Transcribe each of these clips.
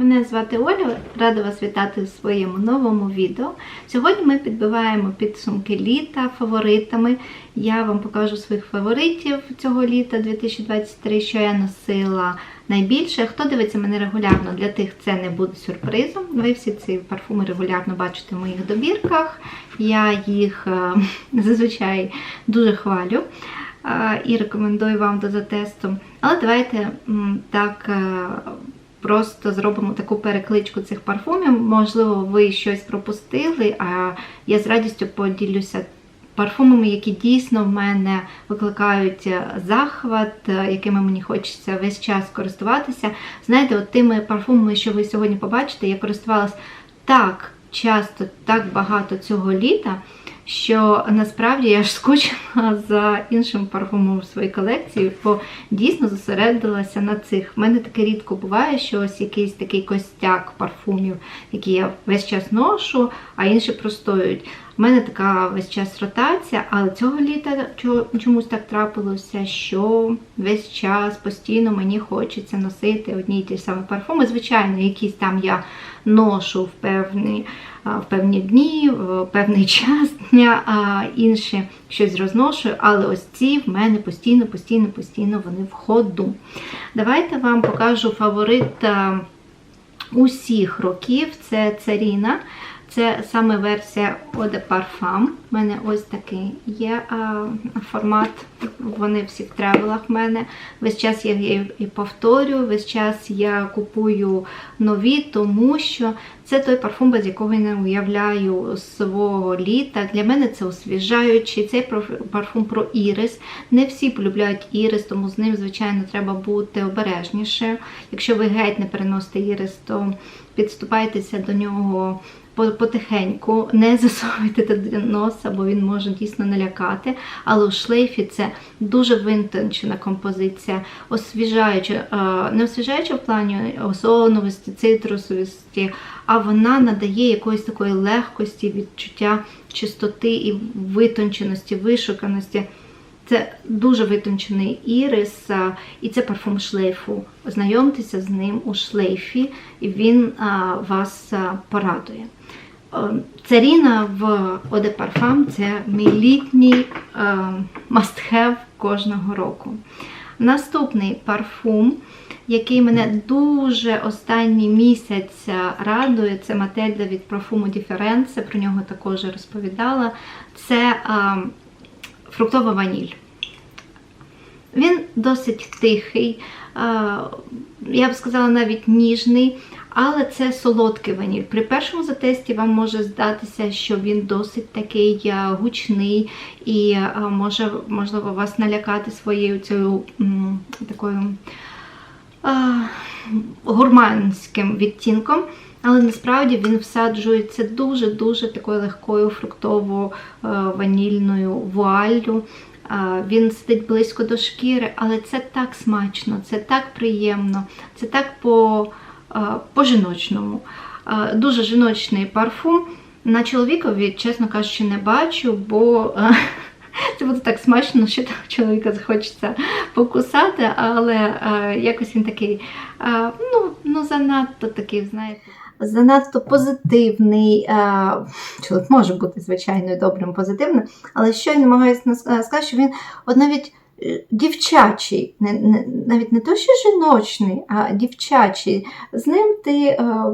Мене звати Оля, рада вас вітати у своєму новому відео. Сьогодні ми підбиваємо підсумки літа фаворитами. Я вам покажу своїх фаворитів цього літа 2023, що я носила найбільше. Хто дивиться мене регулярно, для тих це не буде сюрпризом. Ви всі ці парфуми регулярно бачите в моїх добірках. Я їх е, зазвичай дуже хвалю е, і рекомендую вам до затесту. Але давайте так. Е, Просто зробимо таку перекличку цих парфумів. Можливо, ви щось пропустили, а я з радістю поділюся парфумами, які дійсно в мене викликають захват, якими мені хочеться весь час користуватися. Знаєте, от тими парфумами, що ви сьогодні побачите, я користувалась так часто, так багато цього літа. Що насправді я ж скучила за іншим парфумом в своїй колекції, бо дійсно зосередилася на цих. В мене таке рідко буває, що ось якийсь такий костяк парфумів, які я весь час ношу, а інші простоюють. У мене така весь час ротація, але цього літа чомусь так трапилося, що весь час постійно мені хочеться носити одні й ті ж самі парфуми. Звичайно, якісь там я ношу в певні, в певні дні, в певний час дня, а інші щось розношую, але ось ці в мене постійно, постійно, постійно вони в ходу. Давайте вам покажу фаворит усіх років. Це Царіна. Це саме версія Eau de Parfum. У мене ось такий є формат. Вони всі в тревелах в мене. Весь час я її і повторюю, весь час я купую нові, тому що це той парфум, без якого я не уявляю свого літа. Для мене це освіжаючий. Цей парфум про ірис. Не всі полюбляють ірис, тому з ним, звичайно, треба бути обережніше. Якщо ви геть не переносите ірис, то підступайтеся до нього потихеньку, не засовуйте до носа, бо він може дійсно налякати. Але у шлейфі це дуже винтончена композиція, освіжаюча, не освіжаюча в плані озоновості, цитрусовості, а вона надає якоїсь такої легкості, відчуття чистоти і витонченості, вишуканості. Це дуже витончений ірис, і це парфум шлейфу. Знайомтеся з ним у шлейфі, і він вас порадує. Царіна в de Parfum – це мій літній must-have кожного року. Наступний парфум, який мене дуже останній місяць радує, це Мательда від парфуму Difference, про нього також розповідала. Це фруктова ваніль. Він досить тихий, я б сказала, навіть ніжний, але це солодкий ваніль. При першому затесті вам може здатися, що він досить такий гучний і може, можливо, вас налякати своєю цією такою гурманським відтінком. Але насправді він всаджується дуже-дуже такою легкою фруктово-ванільною вуаллю. Він сидить близько до шкіри, але це так смачно, це так приємно, це так по, по-жіночному. Дуже жіночний парфум. На чоловікові, чесно кажучи, не бачу, бо це буде так смачно, що чоловіка захочеться покусати, але якось він такий, ну, ну занадто такий, знаєте занадто позитивний. Чоловік може бути, звичайно, добрим, позитивним, але що я намагаюся сказати, що він от навіть е, дівчачий, навіть не то, що жіночний, а дівчачий. З ним ти, е,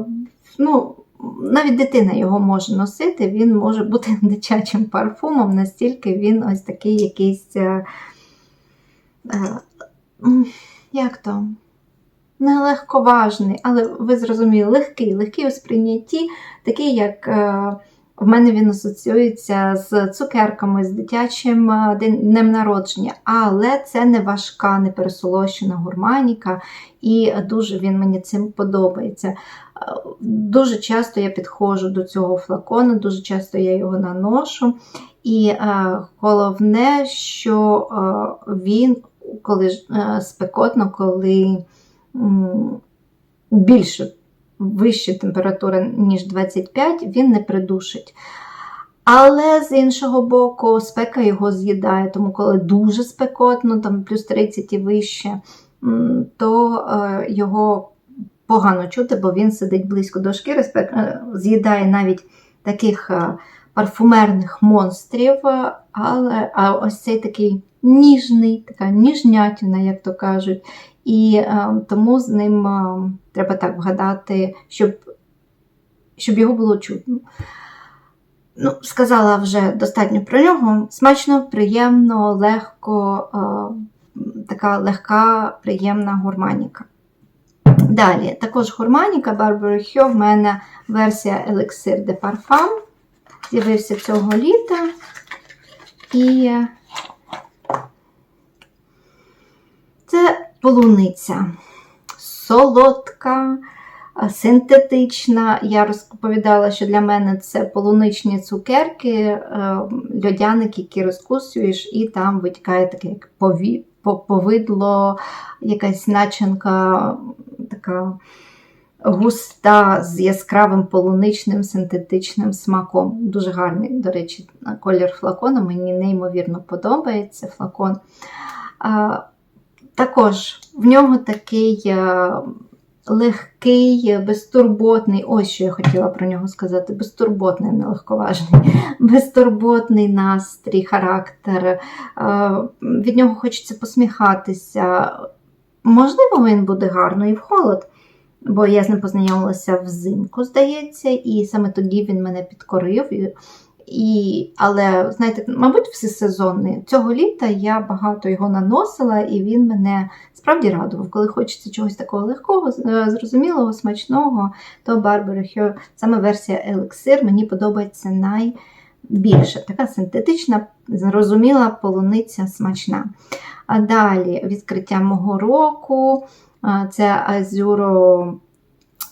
ну, навіть дитина його може носити, він може бути дитячим парфумом, настільки він ось такий якийсь. Е, як то? Не легковажний, але ви зрозуміли, легкий, легкий у сприйнятті, такий, як е, в мене він асоціюється з цукерками, з дитячим е, днем народження. Але це не важка, не пересолощена гурманіка, і дуже він мені цим подобається. Е, дуже часто я підходжу до цього флакону, дуже часто я його наношу. І головне, що він, коли спекотно, коли більше вища температура, ніж 25, він не придушить. Але з іншого боку, спека його з'їдає, тому коли дуже спекотно, там плюс 30 і вище, то е, його погано чути, бо він сидить близько до шкіри, спе- е, з'їдає навіть таких е, парфумерних монстрів, але а ось цей такий ніжний, така ніжнятина, як то кажуть. І е, тому з ним е, треба так вгадати, щоб, щоб його було чутно. Ну, сказала вже достатньо про нього. Смачно, приємно, легко, е, така легка, приємна гурманіка. Далі, також гурманіка Barbary Hyo, в мене версія Elixir de Parfum. З'явився цього літа. І це полуниця. Солодка, синтетична. Я розповідала, що для мене це полуничні цукерки, е, льодяник, які розкусуєш, і там витікає таке як повидло, якась начинка така густа з яскравим полуничним синтетичним смаком. Дуже гарний, до речі, колір флакону. Мені неймовірно подобається флакон. Також в нього такий е, легкий, безтурботний, ось що я хотіла про нього сказати: безтурботний, не легковажний, безтурботний настрій, характер. Е, Від нього хочеться посміхатися. Можливо, він буде гарно і в холод, бо я з ним познайомилася взимку, здається, і саме тоді він мене підкорив. І, але, знаєте, мабуть, всесезонний. Цього літа я багато його наносила, і він мене справді радував. Коли хочеться чогось такого легкого, е, зрозумілого, смачного, то Barbara Hyo, саме версія Elixir мені подобається найбільше. Така синтетична, зрозуміла полуниця смачна. А далі відкриття мого року. Це Азюро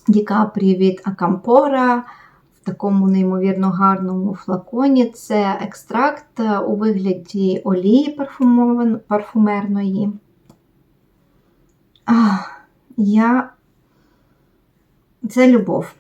Ді Капрі від Акампора такому неймовірно гарному флаконі. Це екстракт е, у вигляді олії парфумерної. Ах, я... Це любов.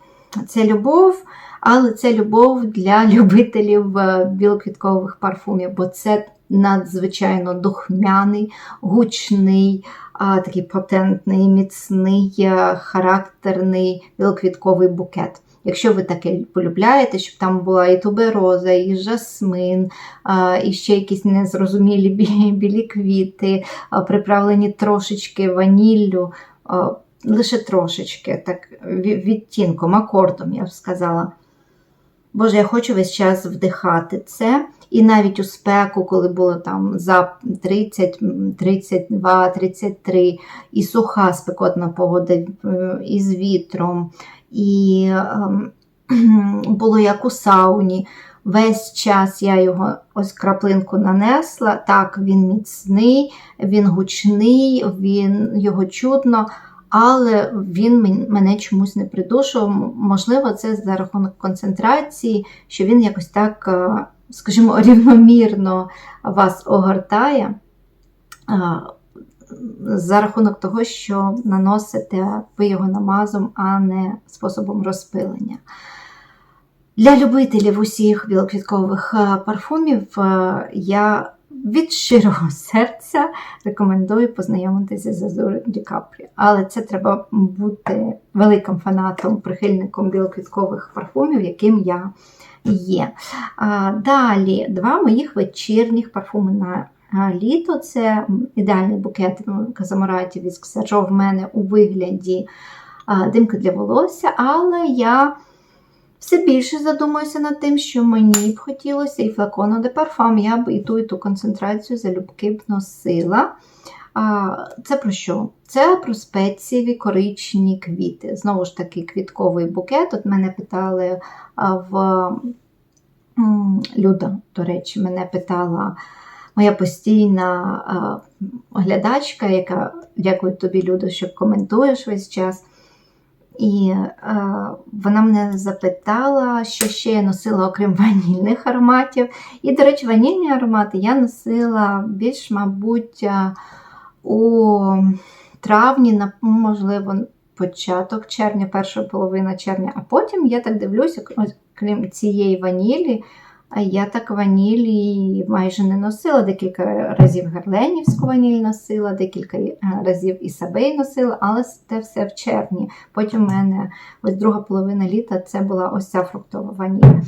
Це любов, але це любов для любителів е, білоквіткових парфумів, бо це надзвичайно духмяний, гучний, такий потентний, міцний, е, характерний білоквітковий букет. Якщо ви таке полюбляєте, щоб там була і тубероза, і жасмин, і ще якісь незрозумілі білі квіти, приправлені трошечки ваніллю, лише трошечки, так відтінком, акордом, я б сказала. Боже, я хочу весь час вдихати це. І навіть у спеку, коли було там за 30, 32, 33, і суха спекотна погода, е, і з вітром, і ем, було як у сауні. Весь час я його ось краплинку нанесла. Так, він міцний, він гучний, він його чутно, але він мене чомусь не придушував. Можливо, це за рахунок концентрації, що він якось так, е, скажімо, рівномірно вас огортає. Е, За рахунок того, що наносите ви його намазом, а не способом розпилення. Для любителів усіх білоквіткових е, парфумів е, я від щирого серця рекомендую познайомитися з Азур Ді Капрі. Але це треба бути великим фанатом, прихильником білоквіткових парфумів, яким я є. Далі два моїх вечірніх парфуми на літо. Це ідеальний букет казамаратів від Ксержо в мене у вигляді димки для волосся, але я все більше задумуюся над тим, що мені б хотілося і флакону де парфам, я б і ту, і ту концентрацію залюбки б носила. Це про що? Це про спецієві коричні квіти. Знову ж таки, квітковий букет. От мене питали в Люда, до речі, мене питала моя постійна а, глядачка, яка дякую тобі, Люда, що коментуєш весь час. І е, вона мене запитала, що ще я носила, окрім ванільних ароматів. І, до речі, ванільні аромати я носила більш, мабуть, е, у травні, на, можливо, початок червня, перша половина червня, а потім я так дивлюся, крім цієї ванілі, А я так ванілі майже не носила. Декілька разів герленівську ваніль носила, декілька е, разів Ісабей носила, але це все в червні. Потім в мене ось друга половина літа це була ось ця фруктова ваніль.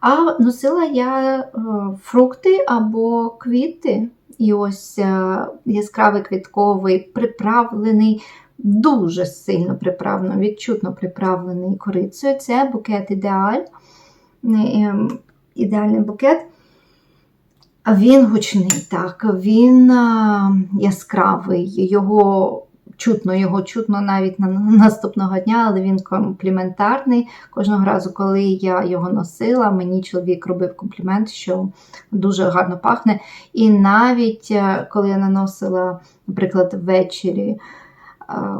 А носила я е, фрукти або квіти. І ось е, яскравий квітковий, приправлений, дуже сильно приправлено, відчутно приправлений корицею. Це букет ідеаль. Ідеальний букет. Він гучний, так, він а, яскравий, його чутно, його чутно навіть на наступного дня, але він компліментарний. Кожного разу, коли я його носила, мені чоловік робив комплімент, що дуже гарно пахне. І навіть е, коли я наносила, наприклад, ввечері а,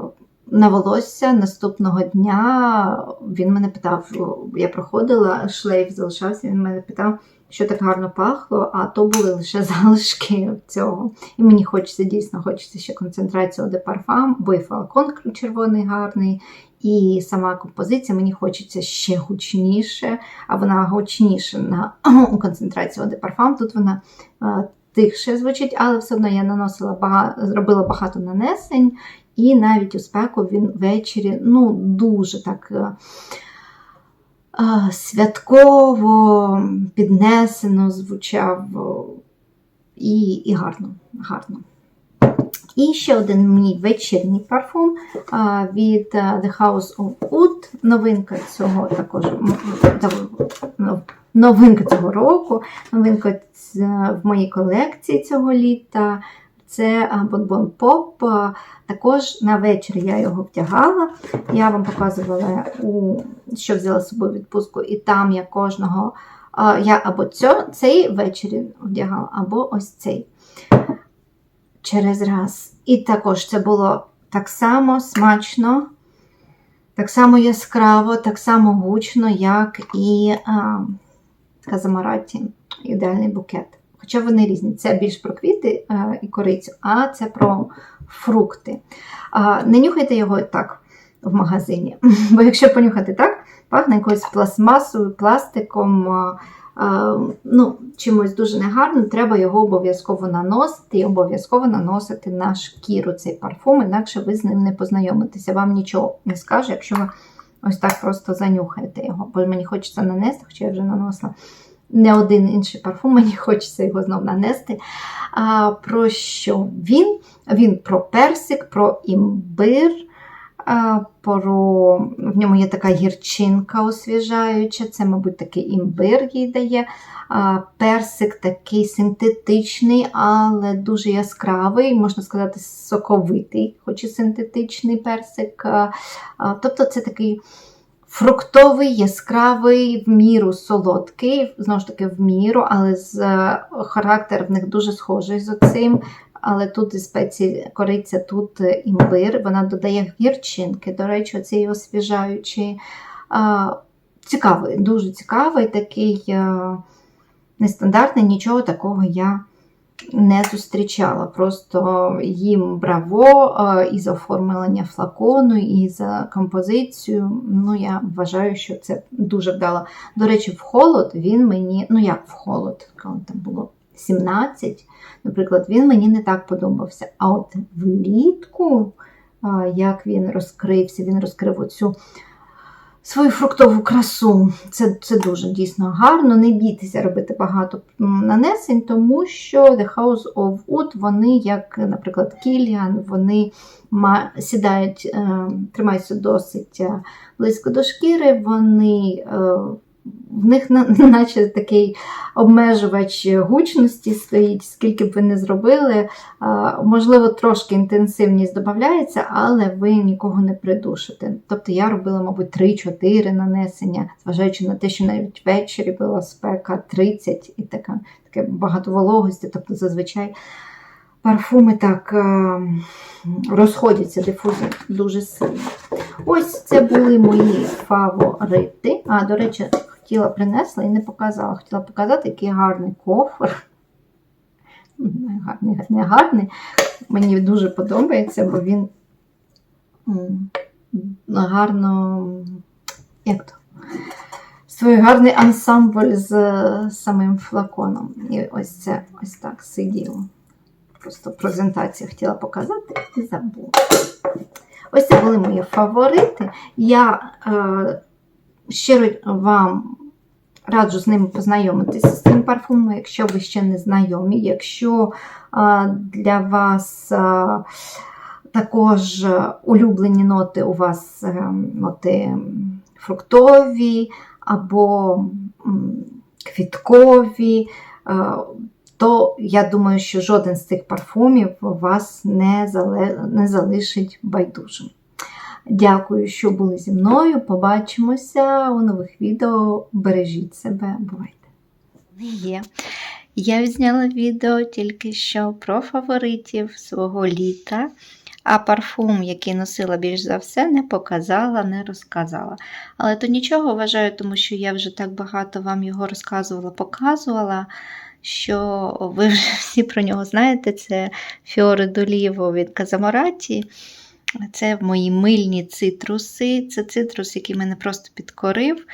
на волосся наступного дня, він мене питав, я проходила, шлейф залишався, він мене питав що так гарно пахло, а то були лише залишки цього. І мені хочеться дійсно хочеться ще концентрацію де парфам, бо і флакон червоний гарний, і сама композиція мені хочеться ще гучніше, а вона гучніша на концентрацію де парфам. Тут вона е, тихше звучить, але все одно я наносила багато, зробила багато нанесень, і навіть у спеку він ввечері ну, дуже так. Е, святково, піднесено звучав і і гарно. гарно. І ще один мій вечірній парфум від The House of Oud. Новинка цього також новинка цього року, новинка в моїй колекції цього літа. Це Bonbon Pop. Також на вечір я його вдягала. Я вам показувала, що взяла з собою відпустку, і там я кожного я або цей ввечері вдягала, або ось цей через раз. І також це було так само смачно, так само яскраво, так само гучно, як і Казамараті, ідеальний букет. Хоча вони різні. Це більш про квіти а, і корицю, а це про фрукти. Не нюхайте його так в магазині. Бо якщо понюхати так, пахне якоюсь пластмасою, пластиком, ну, чимось дуже негарним, треба його обов'язково наносити і обов'язково наносити на шкіру цей парфум, інакше ви з ним не познайомитеся. Вам нічого не скаже, якщо ви ось так просто занюхаєте його. Бо мені хочеться нанести, хоча я вже наносила не один інший парфум, мені хочеться його знов нанести. А, Про що він? Він про персик, про імбир, про... в ньому є така гірчинка освіжаюча, це, мабуть, такий імбир їй дає. Персик такий синтетичний, але дуже яскравий, можна сказати, соковитий, хоч і синтетичний персик. Тобто це такий. Фруктовий, яскравий, в міру солодкий, знову ж таки, в міру, але з е, характер в них дуже схожий з оцим. Але тут і спеції кориця, тут імбир, вона додає гірчинки, до речі, оцей освіжаючий. Цікавий, дуже цікавий, такий е, нестандартний, нічого такого я не зустрічала. Просто їм браво і за оформлення флакону, і за композицію. Ну, я вважаю, що це дуже вдало. До речі, в холод він мені, ну як в холод, коли там було 17, наприклад, він мені не так подобався. А от влітку, як він розкрився, він розкрив оцю свою фруктову красу. Це це дуже дійсно гарно. Не бійтеся робити багато нанесень, тому що The House of Wood, вони, як, наприклад, Кіліан, вони сідають, е, тримаються досить е, близько до шкіри, вони. В них наче такий обмежувач гучності стоїть, скільки б ви не зробили. Можливо, трошки інтенсивність додається, але ви нікого не придушите. Тобто я робила, мабуть, 3-4 нанесення, зважаючи на те, що навіть ввечері була спека 30 і така, таке багато вологості, тобто зазвичай. Парфуми так розходяться дифузор дуже сильно. Ось це були мої фаворити. А, до речі, хотіла принесла і не показала. Хотіла показати, який гарний кофр. Гарний, не гарний. Мені дуже подобається, бо він гарно як то, Той гарний ансамбль з самим флаконом. І ось це ось так сиділо. Просто презентацію хотіла показати і забула. Ось це були мої фаворити. Я е, щиро вам раджу з ними познайомитися з цим парфумом, якщо ви ще не знайомі. Якщо е, для вас е, також улюблені ноти у вас е, ноти фруктові або квіткові, то я думаю, що жоден з цих парфумів вас не залишить байдужим. Дякую, що були зі мною. Побачимося у нових відео. Бережіть себе, бувайте! Є. Я відзняла відео тільки що про фаворитів свого літа, а парфум, який носила більш за все, не показала, не розказала. Але то нічого вважаю, тому що я вже так багато вам його розказувала, показувала, що ви вже всі про нього знаєте. Це Фіоре Доліво від Казамораті. Це мої мильні цитруси. Це цитрус, який мене просто підкорив.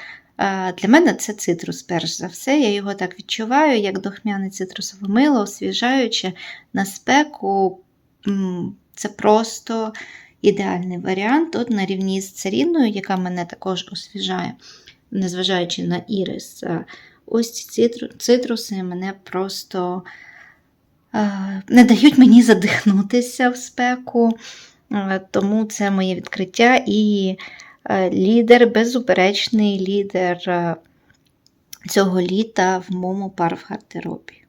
Для мене це цитрус, перш за все. Я його так відчуваю, як дохмяне цитрусове мило, освіжаюче на спеку. Це просто ідеальний варіант. От на рівні з царіною, яка мене також освіжає, незважаючи на ірис. Ось ці цитруси мене просто не дають мені задихнутися в спеку. Е, Тому це моє відкриття і е, лідер, безуперечний лідер е, цього літа в моєму парфгардеробі.